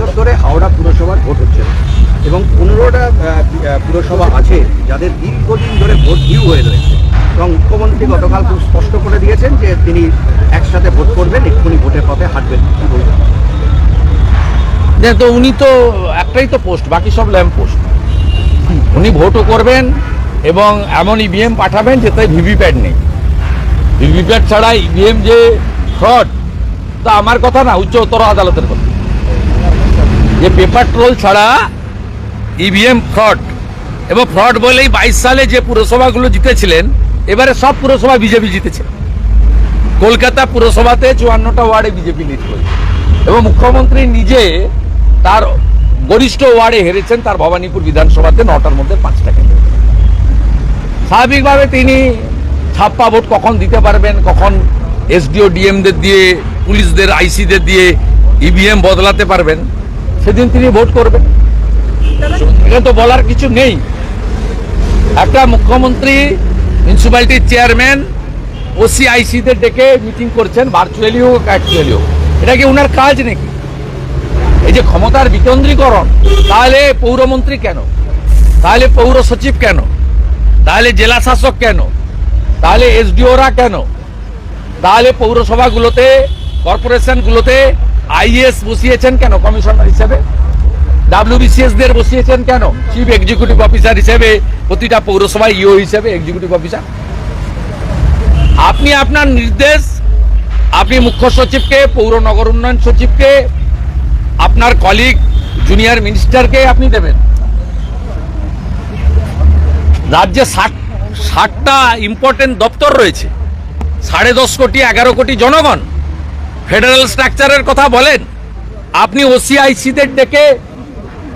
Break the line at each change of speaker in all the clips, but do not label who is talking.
বছর ধরে হাওড়া পুরসভার ভোট হচ্ছে। এবং পনেরোটা পুরসভা আছে যাদের দীর্ঘদিন ধরে ভোট ডিউ হয়ে রয়েছে এবং মুখ্যমন্ত্রী গতকাল খুব স্পষ্ট করে দিয়েছেন যে তিনি একসাথে ভোট করবেন, এক্ষুনি ভোটের পথে হাঁটবেন কি?
তো উনি তো একটাই তো পোস্ট, বাকি সব ল্যাম্প পোস্ট উনি ভোটও করবেন এবং এমন ইভিএম পাঠাবেন যেতে ভিভিপ্যাট নেই ভিভিপ্যাট ছাড়া ইভিএম যে ফ্রড, তা আমার কথা না, উচ্চতর আদালতের কথা যে পেপার ট্রোল ছাড়া ইভিএম ফ্রড এবং ফ্রড বলেই বাইশ সালে যে পুরসভাগুলো জিতেছিলেন, এবারে সব পুরসভা বিজেপি জিতেছে। কলকাতা পুরসভাতে চুয়ান্নটা ওয়ার্ডে বিজেপি লিড করেছে। এবং মুখ্যমন্ত্রী নিজে তার গরিষ্ঠ ওয়ার্ডে হেরেছেন, তার ভবানীপুর বিধানসভাতে নটার মধ্যে পাঁচটা কেন্দ্র। স্বাভাবিকভাবে তিনি ছাপ্পা ভোট কখন দিতে পারবেন, কখন এসডিও ডিএমদের দিয়ে, পুলিশদের আইসিদের দিয়ে ইভিএম বদলাতে পারবেন সেদিন তিনি ভোট করবেন। এখানে তো বলার কিছু নেই। একটা মুখ্যমন্ত্রী মিউনিসিপ্যালিটির চেয়ারম্যান ওসিআইসিদের ডেকে মিটিং করছেন ভার্চুয়ালি হোক অ্যাকচুয়ালি হোক। এটা কি ওনার কাজ নাকি? এই যে ক্ষমতার বিকেন্দ্রীকরণ তাহলে পৌরমন্ত্রী কেন? তাহলে পৌর সচিব কেন? তাহলে জেলা শাসক কেন? তাহলে এসডিওরা কেন? তাহলে পৌরসভাগুলোতে কর্পোরেশনগুলোতে আইএস বসিয়েছেন কেন? কমিশনার হিসেবে? ডাব্লিউবিসিএস দের বসিয়েছেন কেন? চিফ এক্সিকিউটিভ অফিসার হিসেবে, প্রতিটা পৌরসভায় ইও হিসেবে এক্সিকিউটিভ অফিসার আপনি আপনার নির্দেশ, আপনি মুখ্য সচিবকে, পৌর নগর উন্নয়ন সচিবকে, আপনার কলিগ জুনিয়র মিনিস্টারকে আপনি দেবেন। রাজ্যে ষাট, ষাটটা ইম্পর্টেন্ট দপ্তর রয়েছে। সাড়ে দশ কোটি, এগারো কোটি জনগণ। ফেডারেল স্ট্রাকচারের কথা বলেন। আপনি ওসিআইসিদের ডেকে,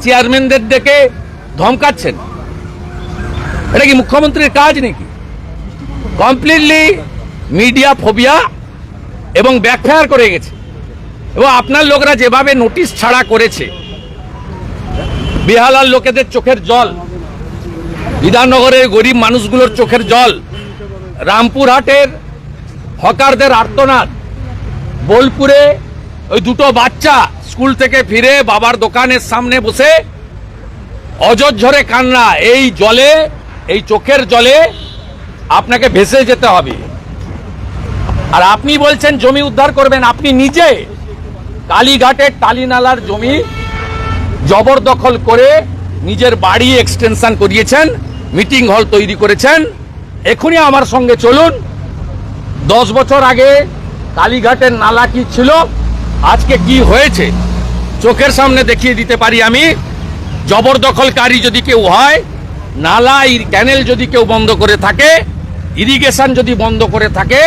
চেয়ারম্যানদের ডেকে ধমকাচ্ছেন। এটা কি মুখ্যমন্ত্রীর কাজ নাকি? কমপ্লিটলি মিডিয়া ফোবিয়া এবং ব্যাকফায়ার করে গেছে। এবং আপনার লোকরা যেভাবে নোটিশ ছাড়া করেছে, বেহালার লোকেদের চোখের জল, বিধাননগরের গরিব মানুষগুলোর চোখের জল, রামপুরহাটের হকারদের আর্তনাদ বোলপুরে ওই দুটো বাচ্চা স্কুল থেকে ফিরে বাবার দোকানের সামনে বসে অজর কান্না, এই জলে, এই চোখের জলে আপনাকে ভেসে যেতে হবে। আর আপনি বলছেন জমি উদ্ধার করবেন, আপনি নিজে কালীঘাটের টালিনালার জমি জবরদখল করে নিজের বাড়ি এক্সটেনশন করিয়েছেন মিটিং হল তৈরি করেছেন। এখনই আমার সঙ্গে চলুন। দশ বছর আগে কালীঘাটের নালা কি ছিল? আজকে কি হয়েছে? চোখের সামনে দেখিয়ে দিতে পারি আমি। জবরদখলকারী যদি কেউ হয়, নালা ক্যানেল যদি কেউ বন্ধ করে থাকে, ইরিগেশন যদি বন্ধ করে থাকে,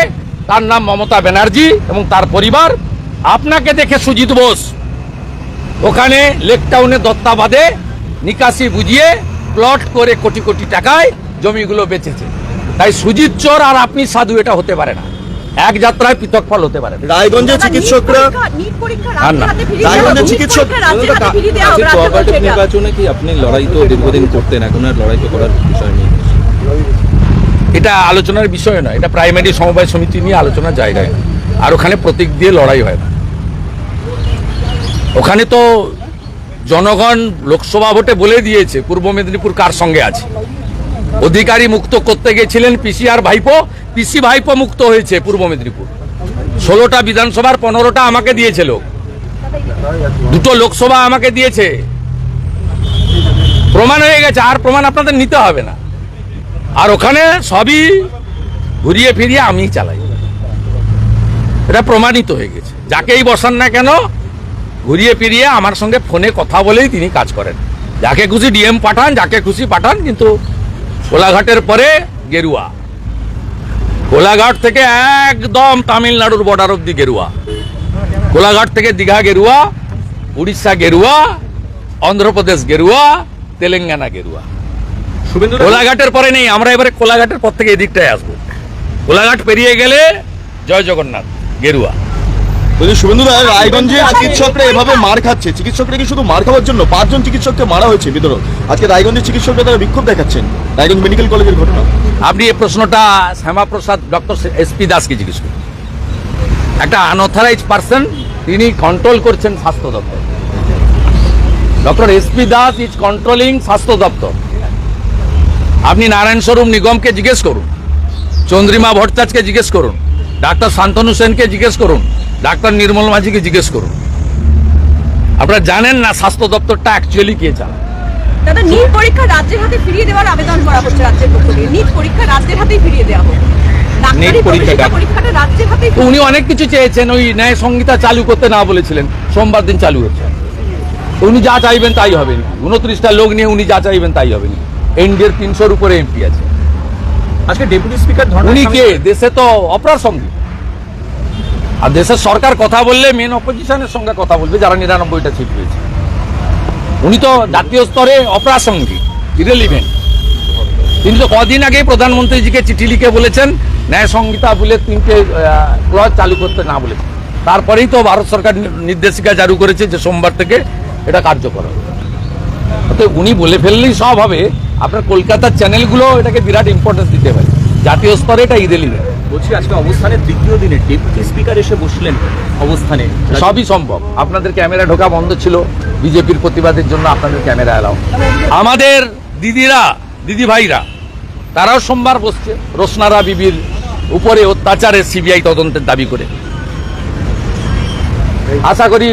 তার নাম মমতা ব্যানার্জি এবং তার পরিবার। আপনাকে দেখে সুজিত বোস। ওখানে লেক টাউনে দত্তাবাদে নিকাশি বুঝিয়ে প্লট করে কোটি কোটি টাকায় জমিগুলো বেচেছে। তাই সুজিত চোর আর আপনি সাধু, এটা হতে পারে না। এক যাত্রায় পৃথক ফল হতে পারে। না।
রায়গঞ্জের চিকিৎসকরা। রায়গঞ্জের চিকিৎসক-
নির্বাচনে কি আপনি লড়াই তো দীর্ঘদিন করতেন এখন আর লড়াই তো করার বিষয় নেই।
এটা আলোচনার বিষয় নয় এটা প্রাইমারি সমবায় সমিতি নিয়ে আলোচনার জায়গায়। আর ওখানে প্রতীক দিয়ে লড়াই হয় না। ওখানে তো জনগণ লোকসভা ভোটে বলে দিয়েছে পূর্ব মেদিনীপুর কার সঙ্গে আছে? অধিকারী মুক্ত করতে গেছিলেন পিসি আর ভাইপো। পিসি ভাইপো মুক্ত হয়েছে পূর্ব মেদিনীপুর। ষোলোটা বিধানসভার পনেরোটা আমাকে দিয়েছে লোক। দুটো লোকসভা আমাকে দিয়েছে। প্রমাণ হয়ে গেছে, আর প্রমাণ আপনাদের নিতে হবে না। আর ওখানে সবই ঘুরিয়ে ফিরিয়ে আমিই চালাই। এটা প্রমাণিত হয়ে গেছে। যাকেই বসান না কেন, ঘুরিয়ে ফিরিয়ে আমার সঙ্গে ফোনে কথা বলেই তিনি কাজ করেন। যাকে খুশি ডিএম পাঠান, যাকে খুশি পাঠান, কিন্তু কোলাঘাটের পরে গেরুয়া। কোলাঘাট থেকে একদম তামিলনাড়ুর বর্ডার অব্দি গেরুয়া। কোলাঘাট থেকে দীঘা গেরুয়া উড়িষ্যা গেরুয়া অন্ধ্রপ্রদেশ গেরুয়া তেলেঙ্গানা গেরুয়া। কোলাঘাটের পরে নেই আমরা এবারে কোলাঘাটের পর থেকে এদিকটায় আসব। কোলাঘাট পেরিয়ে গেলে জয় জগন্নাথ গেরুয়া।
বলছি শুভেন্দু দা রায়গঞ্জে চিকিৎসকরা এভাবে মার খাচ্ছে। চিকিৎসকরা কি শুধু মার খাওয়ার জন্য? পাঁচজন চিকিৎসককে মারা হয়েছে আজকে রায়গঞ্জের দেখাচ্ছেন। মেডিকেল কলেজের ঘটনা।
আপনি প্রশ্নটা শ্যামাপ্রসাদ, ডক্টর দাসকে একটা তিনি কন্ট্রোল করছেন স্বাস্থ্য দপ্তর। ডক্টর দাস ইজ কন্ট্রোলিং স্বাস্থ্য দপ্তর। আপনি নারায়ণ স্বরূপ নিগমকে জিজ্ঞেস করুন। চন্দ্রিমা ভট্টাচার্যকে জিজ্ঞেস করুন। ডাক্তার শান্তনু সেনকে জিজ্ঞেস করুন। ডাক্তার নির্মল মাঝিকে জিজ্ঞেস করুন। আপনারা জানেন না স্বাস্থ্য দপ্তরটা অ্যাকচুয়ালি কে চালায়?
দাদা নিট পরীক্ষা রাজ্যের হাতে ফিরিয়ে দেওয়ার আবেদন করা হচ্ছে রাজ্যের পক্ষ থেকে। নিট পরীক্ষা রাজ্যের হাতেই ফিরিয়ে দেওয়া হোক। ডাক্তারি
NEET পরীক্ষা
প্রবেশিকা
ডাক-
পরীক্ষাটা রাজ্যের হাতেই
তো উনি অনেক কিছু চেয়েছেন ওই ন্যায় সংহিতা চালু করতে না বলেছিলেন সোমবার দিন চালু হচ্ছে। উনি যা চাইবেন তাই হবে উনত্রিশটা লোক নিয়ে উনি যা চাইবেন তাই হবে এনডিএর তিনশোর উপরে এমপি আছে।
আজকে ডেপুটি স্পিকার
উনি কে? দেশে তো অপরার সঙ্গে। আর দেশের সরকার কথা বললে মেন অপোজিশনের সঙ্গে কথা বলবে, যারা নিরানব্বইটা সিট পেয়েছে। উনি তো জাতীয় স্তরে অপ্রাসঙ্গিক সঙ্গী ইরেলিভেন্ট তিনি তো কদিন আগে প্রধানমন্ত্রীজিকে চিঠি লিখে বলেছেন, ন্যায় সংহিতা বলে তিনটে ক্লজ চালু করতে না বলেছে তারপরেই তো ভারত সরকার নির্দেশিকা জারি করেছে যে সোমবার থেকে এটা কার্যকর হবে। উনি বলে ফেললেই সব হবে। আপনার কলকাতার চ্যানেলগুলো এটাকে বিরাট ইম্পর্টেন্স দিতে পারে। জাতীয় স্তরে এটা ইরেলিভেন্ট
বলছি, আজকে অবস্থানের তৃতীয় দিনে ডেপুটি স্পিকার এসে বসলেন অবস্থানে?
সবই সম্ভব। আপনাদের ক্যামেরা ঢোকা বন্ধ ছিল। বিজেপির প্রতিবাদের জন্য আপনাদের ক্যামেরা এলাও। আমাদের দিদিরা, দিদি ভাইরা, তারাও সোমবার বসছে। রোশনারা বিবির উপরে অত্যাচারের সিবিআই তদন্তের দাবি করে। আশা করি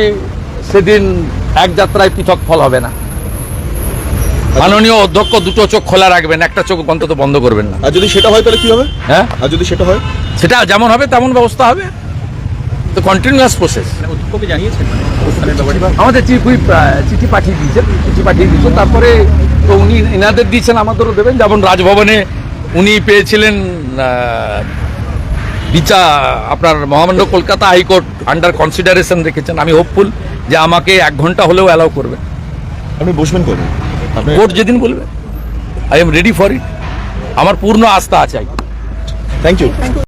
সেদিন এক যাত্রায় পৃথক ফল হবে না। মাননীয় অধ্যক্ষ দুটো চোখ খোলা রাখবেন একটা চোখ অন্তত বন্ধ করবেন না।
আর যদি সেটা হয় তাহলে কি হবে?
হ্যাঁ?
আর যদি সেটা হয়?
সেটা যেমন হবে তেমন ব্যবস্থা হবে। তো কন্টিনিউয়াস প্রসেস আমাদের চিফ হুইপ চিঠি পাঠিয়ে দিয়েছেন চিঠি পাঠিয়ে দিয়েছেন। তারপরে তো উনি এনাদের দিয়েছেন আমাদেরও দেবেন। যেমন রাজভবনে উনি পেয়েছিলেন বিচার আপনার মহামান্য কলকাতা হাইকোর্ট আন্ডার কনসিডারেশন রেখেছেন। আমি হোপফুল যে আমাকে এক ঘণ্টা হলেও অ্যালাউ করবে
আপনি বসবেন আপনি
কোর্ট যেদিন বলবে। I am ready for it আমার পূর্ণ আস্থা আছে।
Thank you